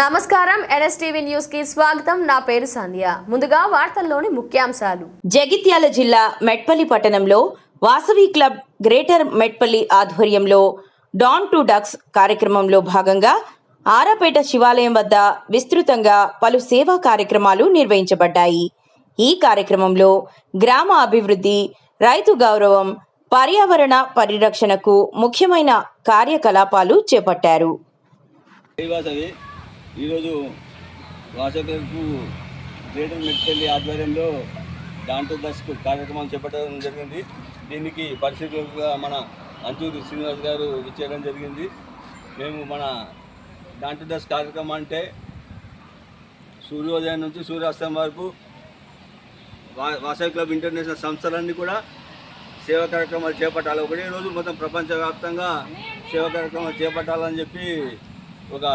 నమస్కారం ఎన్ఎస్టీవీ న్యూస్కి స్వాగతం. నా పేరు సంధ్య. ముందుగా వార్తల్లోని ముఖ్యాంశాలు. జగిత్యాల జిల్లా మెట్పల్లి పట్టణంలో వాసవి క్లబ్ గ్రేటర్ మెట్పల్లి ఆధ్వర్యంలో డాన్ టు డక్స్ కార్యక్రమంలో భాగంగా ఆరాపేట శివాలయం వద్ద విస్తృతంగా పలు సేవా కార్యక్రమాలు నిర్వహించబడ్డాయి. ఈ కార్యక్రమంలో గ్రామ అభివృద్ధి రైతు గౌరవం పర్యావరణ పరిరక్షణకు ముఖ్యమైన కార్యకలాపాలు చేపట్టారు. శ్రీవాసవి ఈరోజు వాసకులకు గ్రేటర్ మెట్పల్లి ఆధ్వర్యంలో దాంట్లో దశకు కార్యక్రమం చేపట్టడం జరిగింది. దీనికి పరిశీలకులుగా మన అంచూరి శ్రీనివాస్ గారు ఇచ్చేయడం జరిగింది. మేము మన దాంట్లో దశ కార్యక్రమం అంటే సూర్యోదయం నుంచి సూర్యాస్తం వరకు వా వాసవి క్లబ్ ఇంటర్నేషనల్ సంస్థలన్నీ కూడా సేవా కార్యక్రమాలు చేపట్టాలి. ఒకటే రోజు మొత్తం ప్రపంచవ్యాప్తంగా సేవా కార్యక్రమాలు చేపట్టాలని చెప్పి ఒక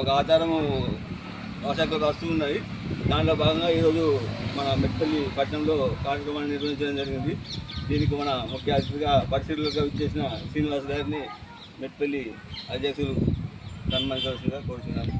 ఒక ఆధారము వాసాకులకు వస్తూ ఉన్నాయి దానిలో భాగంగా ఈరోజు మన మెట్పల్లి పట్టణంలో కార్యక్రమాన్ని నిర్వహించడం జరిగింది. దీనికి మన ముఖ్య అతిథిగా పరిశీలకులుగా విచ్చేసిన శ్రీనివాస్ గారిని మెట్పల్లి అధ్యక్షులు సన్మానించవలసిందిగా కోరుతున్నాను